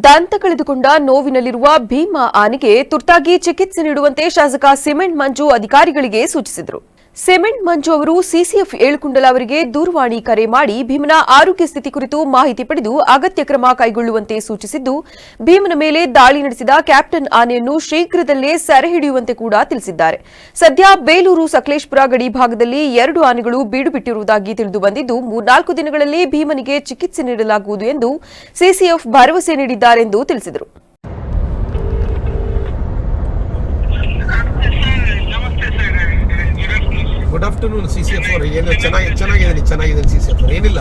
ದಂತ ಕಳೆದುಕೊಂಡ ನೋವಿನಲ್ಲಿರುವ ಭೀಮಾ ಆನೆಗೆ ತುರ್ತಾಗಿ ಚಿಕಿತ್ಸೆ ನೀಡುವಂತೆ ಶಾಸಕ ಸಿಮೆಂಟ್ ಮಂಜು ಅಧಿಕಾರಿಗಳಿಗೆ ಸೂಚಿಸಿದರು. ಸಿಮೆಂಟ್ ಮಂಜು ಅವರು ಸಿಸಿಎಫ್ ಏಳುಕುಂಡಲ ಅವರಿಗೆ ದೂರವಾಣಿ ಕರೆ ಮಾಡಿ ಭೀಮನ ಆರೋಗ್ಯ ಸ್ಥಿತಿ ಕುರಿತು ಮಾಹಿತಿ ಪಡೆದು ಅಗತ್ಯ ಕ್ರಮ ಕೈಗೊಳ್ಳುವಂತೆ ಸೂಚಿಸಿದ್ದು, ಭೀಮನ ಮೇಲೆ ದಾಳಿ ನಡೆಸಿದ ಕ್ಯಾಪ್ಟನ್ ಆನೆಯನ್ನು ಶೀಘ್ರದಲ್ಲೇ ಸೆರೆ ಹಿಡಿಯುವಂತೆ ಕೂಡ ತಿಳಿಸಿದ್ದಾರೆ. ಸದ್ಯ ಬೇಲೂರು ಸಕಲೇಶ್ಪುರ ಗಡಿ ಭಾಗದಲ್ಲಿ ಎರಡು ಆನೆಗಳು ಬೀಡು ಬಿಟ್ಟಿರುವುದಾಗಿ ತಿಳಿದು ಬಂದಿದ್ದು ಮೂರ್ನಾಲ್ಕು ದಿನಗಳಲ್ಲಿ ಭೀಮನಿಗೆ ಚಿಕಿತ್ಸೆ ನೀಡಲಾಗುವುದು ಎಂದು ಸಿಸಿಎಫ್ ಭರವಸೆ ನೀಡಿದ್ದಾರೆಂದು ತಿಳಿಸಿದರು ನಮಸ್ತೆ sir good afternoon C C F ಅವರು. ಏನು ಚೆನ್ನಾಗಿ ಚೆನ್ನಾಗಿದ್ದೀನಿ ಚೆನ್ನಾಗಿದ್ದೀನಿ ಸಿ ಸಿ ಎಫ್ ಅವ್ರು. ಏನಿಲ್ಲ.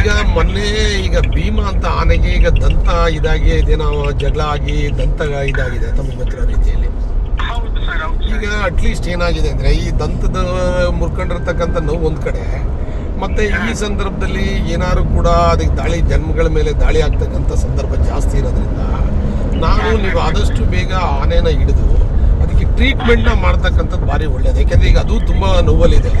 ಈಗ ಮೊನ್ನೆ ಈಗ ಭೀಮಾ ಅಂತ ಆನೆಗೆ ಈಗ ದಂತ ಇದಾಗಿ ಇದೇನೋ ಜಗಳ ಆಗಿ ದಂತ ಇದಾಗಿದೆ ತಮಗೆ ಗೊತ್ತಿರೋ ರೀತಿಯಲ್ಲಿ. ಈಗ ಅಟ್ಲೀಸ್ಟ್ ಏನಾಗಿದೆ ಅಂದರೆ ಈ ದಂತದ ಮುರ್ಕೊಂಡಿರ್ತಕ್ಕಂಥ ನೋವು ಒಂದು ಕಡೆ ಮತ್ತೆ ಈ ಸಂದರ್ಭದಲ್ಲಿ ಏನಾದ್ರು ಕೂಡ ಅದಕ್ಕೆ ದಾಳಿ ಜನ್ಮಗಳ ಮೇಲೆ ದಾಳಿ ಆಗ್ತಕ್ಕಂಥ ಸಂದರ್ಭ ಜಾಸ್ತಿ ಇರೋದ್ರಿಂದ ನಾನು ನೀವು ಆದಷ್ಟು ಬೇಗ ಆನೆನ ಹಿಡಿದು ಅದಕ್ಕೆ ಟ್ರೀಟ್ಮೆಂಟ್ನ ಮಾಡ್ತಕ್ಕಂಥದ್ದು ಭಾರಿ ಒಳ್ಳೇದು. ಯಾಕೆಂದ್ರೆ ಈಗ ಅದು ತುಂಬ ನೋವಲ್ಲಿದೆ.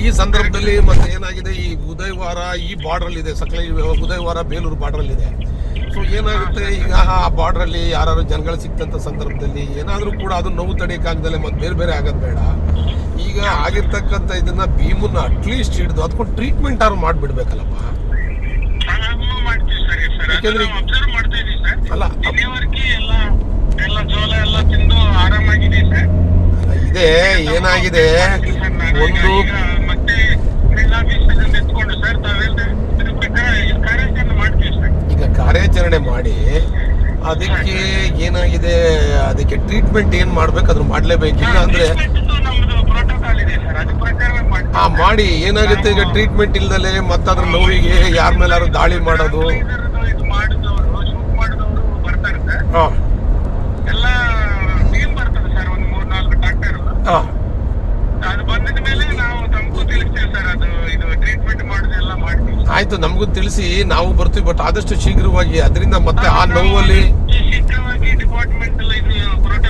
ಈ ಸಂದರ್ಭದಲ್ಲಿ ಮತ್ತೆ ಏನಾಗಿದೆ ಈ ಉದಯವಾರ ಈ ಬಾರ್ಡ್ರಲ್ಲಿದೆ ಸಕಲ ಉದಯವಾರ ಬೇಲೂರು ಬಾರ್ಡ್ರಲ್ಲಿದೆ. ಸೊ ಏನಾಗುತ್ತೆ ಈಗ ಆ ಬಾರ್ಡ್ರಲ್ಲಿ ಯಾರು ಜನಗಳು ಸಿಕ್ತಂಥ ಸಂದರ್ಭದಲ್ಲಿ ಏನಾದರೂ ಕೂಡ ಅದು ನೋವು ತಡೆಯೋಕ್ಕಾಗ್ದಲೆ ಮತ್ತೆ ಬೇರೆ ಬೇರೆ ಆಗೋದು ಬೇಡ. ಈಗ ಆಗಿರ್ತಕ್ಕಂಥ ಇದನ್ನ ಭೀಮನ್ನ ಅಟ್ಲೀಸ್ಟ್ ಹಿಡಿದು ಅದಕ್ಕೊಂದು ಟ್ರೀಟ್ಮೆಂಟ್ ಆದ್ರು ಮಾಡಿಬಿಡ್ಬೇಕಲ್ಲಪ್ಪ. ಯಾಕೆಂದ್ರೆ ಅಲ್ಲ ಅಪ್- ಇಲ್ಲಿವರೆಗೆ ಎಲ್ಲ ಎಲ್ಲ ಜೋಳ ಎಲ್ಲ ತಿಂದು ಆರಾಮಾಗಿದೆ ಸರ್ ಇದೆ ಏನಾಗಿದೆ ಸರ್, ನಾನು ಈಗ- ಒಂದು ಈಗ ಮತ್ತೆ ಮೇಲಾಫೀಸಲ್ಲಿ ಎತ್ಕೊಂಡು ಸರ್ ತಾವೆಲ್ಲ ಏನಾಗಿದೆ? ಒಂದು ಈಗ ಕಾರ್ಯಾಚರಣೆ ಮಾಡಿ ಅದಕ್ಕೆ ಏನಾಗಿದೆ? ಅದಕ್ಕೆ ಟ್ರೀಟ್ಮೆಂಟ್ ಏನ್ ಮಾಡ್ಬೇಕು? ಅದನ್ನ ಮಾಡ್ಲೇಬೇಕಿಲ್ಲ ಅಂದ್ರೆ ಹಾ ಮಾಡಿ. ಏನಾಗುತ್ತೆ? ಈಗ ಟ್ರೀಟ್ಮೆಂಟ್ ಇಲ್ದಲೆ ಮತ್ತದ್ರ ನೋವಿಗೆ ಯಾರ ಮೇಲಾದ್ರು ದಾಳಿ ಮಾಡೋದು? ಹಾಂ. ಆಯ್ತು ನಮಗೂ ತಿಳಿಸಿ ನಾವು ಬರ್ತೀವಿ ಬಟ್ ಆದಷ್ಟು ಶೀಘ್ರವಾಗಿ ಅದರಿಂದ ಮತ್ತೆ ಆ ನೋವಲ್ಲಿ